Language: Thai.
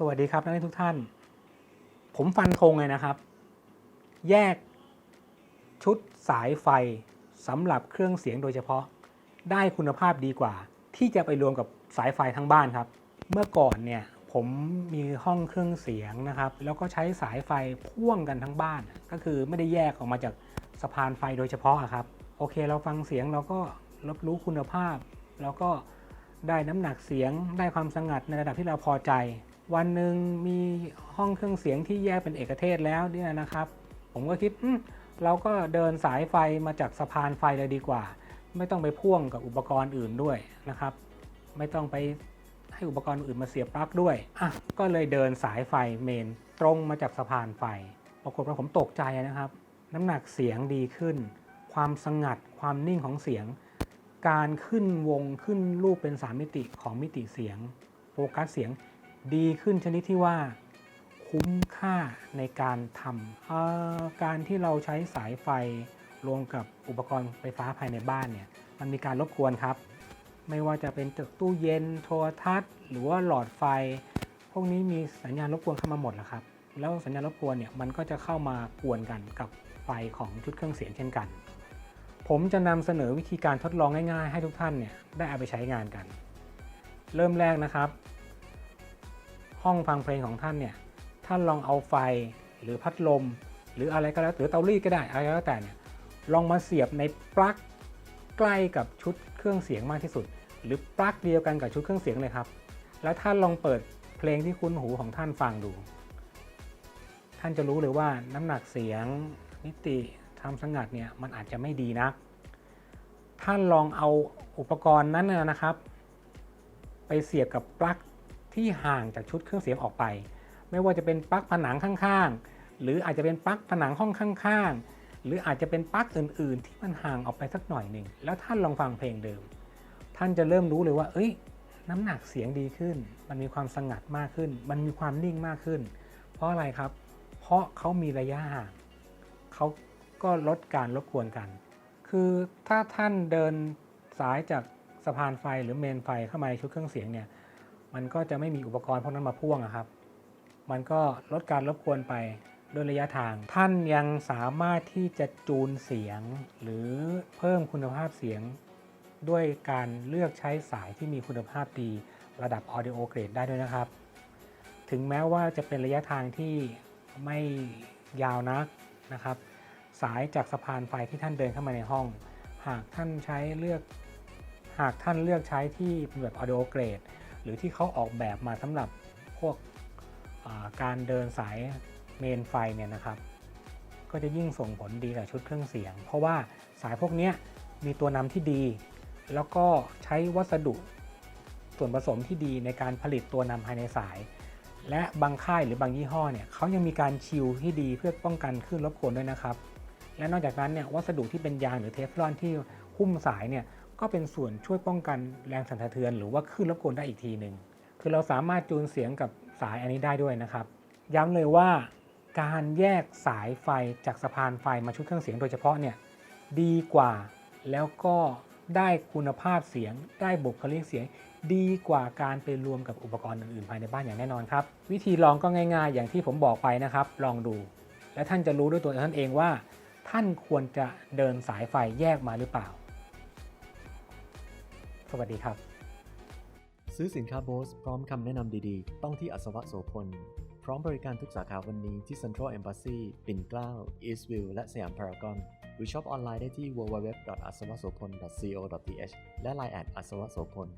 สวัสดีครับนักเรียนทุกท่าน ผมฟันธงเลยนะครับ แยกชุดสายไฟสำหรับเครื่องเสียงโดยเฉพาะ ได้คุณภาพดีกว่า ที่จะไปรวมกับสายไฟทั้งบ้านครับ เมื่อก่อนเนี่ยผมมีห้องเครื่องเสียงนะครับ แล้วก็ใช้สายไฟพ่วงกันทั้งบ้าน ก็คือไม่ได้แยกออกมาจากสะพานไฟโดยเฉพาะอะครับ โอเคเราฟังเสียงเราก็รับรู้คุณภาพ แล้วก็ได้น้ำหนักเสียงได้ความสงัดในระดับที่เราพอใจ วันหนึ่งมีห้องเครื่องเสียงที่แยกเป็นเอกเทศแล้วเนี่ยนะครับ ผมก็คิดเราก็เดินสายไฟมาจากสะพานไฟเลยดีกว่า ไม่ต้องไปพ่วงกับอุปกรณ์อื่นด้วยนะครับ ไม่ต้องไปให้อุปกรณ์อื่นมาเสียบปลั๊กด้วยอะก็เลยเดินสายไฟเมนตรงมาจากสะพานไฟ ปรากฏว่าผมตกใจนะครับ น้ำหนักเสียงดีขึ้น ความสงัด ความนิ่งของเสียง การขึ้นวงขึ้นรูปเป็นสามมิติของมิติเสียง โฟกัสเสียง ดีขึ้นชนิดที่ว่าคุ้มค่าในการทำการที่เราใช้สายไฟรวมกับอุปกรณ์ไฟฟ้าภายในบ้านเนี่ยมันมีการรบกวนครับ ไม่ว่าจะเป็นตู้เย็นโทรทัศน์ หรือว่าหลอดไฟ พวกนี้มีสัญญาณรบกวนเข้ามาหมดแล้วครับ แล้วสัญญาณรบกวนเนี่ยมันก็จะเข้ามากวนกันกับไฟของชุดเครื่องเสียงเช่นกัน ผมจะนำเสนอวิธีการทดลองง่ายๆ ให้ทุกท่านเนี่ยได้เอาไปใช้งานกัน เริ่มแรกนะครับ ห้องฟังเพลงของท่านเนี่ยท่านลองเอาไฟหรือพัดลม หรืออะไรก็แล้วหรือเตารีดก็ได้อะไรก็แล้วแต่เนี่ยลองมาเสียบในปลั๊กใกล้กับชุดเครื่องเสียงมากที่สุด หรือปลั๊กเดียวกันกับชุดเครื่องเสียงเลยครับ แล้วท่านลองเปิดเพลงที่คุ้นหูของท่านฟังดู ท่านจะรู้เลยว่าน้ำหนักเสียงมิติทำสงัดเนี่ยมันอาจจะไม่ดีนัก ท่านลองเอาอุปกรณ์นั้นนะครับ ไปเสียบกับปลั๊ก ที่ห่างจากชุดเครื่องเสียงออกไป ไม่ว่าจะเป็นปลั๊กผนังข้างๆ หรืออาจจะเป็นปลั๊กผนังห้องข้างๆ หรืออาจจะเป็นปลั๊กอื่น ๆ ที่มันห่างออกไปสักหน่อยหนึ่งแล้วท่านลองฟังเพลงเดิม ท่านจะเริ่มรู้เลยว่า เอ้ย น้ำหนักเสียงดีขึ้น มันมีความสงัดมากขึ้น มันมีความนิ่งมากขึ้น เพราะอะไรครับ เพราะเขามีระยะห่างเขาก็ลดการรบกวนกัน คือถ้าท่านเดินสายจากสะพานไฟหรือเมนไฟเข้ามาในชุดเครื่องเสียงเนี่ย มันก็จะไม่มีอุปกรณ์พวกนั้นมาพ่วงอะครับ มันก็ลดการรบกวนไปด้วยระยะทาง ท่านยังสามารถที่จะจูนเสียง หรือเพิ่มคุณภาพเสียง ด้วยการเลือกใช้สายที่มีคุณภาพดีระดับ Audio Grade ได้ด้วยนะครับ ถึงแม้ว่าจะเป็นระยะทางที่ไม่ยาวนักนะครับ สายจากสะพานไฟที่ท่านเดินเข้ามาในห้อง หากท่านใช้เลือก หากท่านเลือกใช้ที่เป็นแบบ Audio Grade หรือที่เขาออกแบบมาสำหรับพวกการเดินสายเมนไฟเนี่ยนะครับ ก็จะยิ่งส่งผลดีกับชุดเครื่องเสียง เพราะว่าสายพวกนี้มีตัวนำที่ดี แล้วก็ใช้วัสดุส่วนผสมที่ดีในการผลิตตัวนำภายในสาย และบางค่ายหรือบางยี่ห้อเนี่ยเขายังมีการชิลที่ดีเพื่อป้องกันคลื่นรบกวนด้วยนะครับ และนอกจากนั้นเนี่ยวัสดุที่เป็นยางหรือเทฟลอนที่หุ้มสายเนี่ย ก็เป็นส่วนช่วยป้องกันแรงสั่นสะเทือน หรือว่าคลื่นรบกวนได้อีกทีหนึ่งคือเราสามารถจูนเสียงกับสายอันนี้ได้ด้วยนะครับ ย้ำเลยว่าการแยกสายไฟจากสะพานไฟมาชุดเครื่องเสียงโดยเฉพาะเนี่ยดีกว่าแล้วก็ได้คุณภาพเสียง ได้บุคลิกเสียง ดีกว่าการไปรวมกับอุปกรณ์อื่นๆภายในบ้านอย่างแน่นอนครับ วิธีลองก็ง่ายๆ อย่างที่ผมบอกไปนะครับ ลองดู และท่านจะรู้ด้วยตัวท่านเองว่า ท่านควรจะเดินสายไฟแยกมาหรือเปล่า วัสดีครับ ซื้อสินค้าโบสพร้อมคำแนะนำดีๆ ต้องที่อัศวะโสพล พร้อมบริการทุกสาขาวันนี้ที่ Central Embassy ปิ่นเกล้า Eastview และสยามพารากอนหรือช็อปออนไลน์ได้ที่ www.asawasopol.co.th และ Line แอดอัศวะโสพล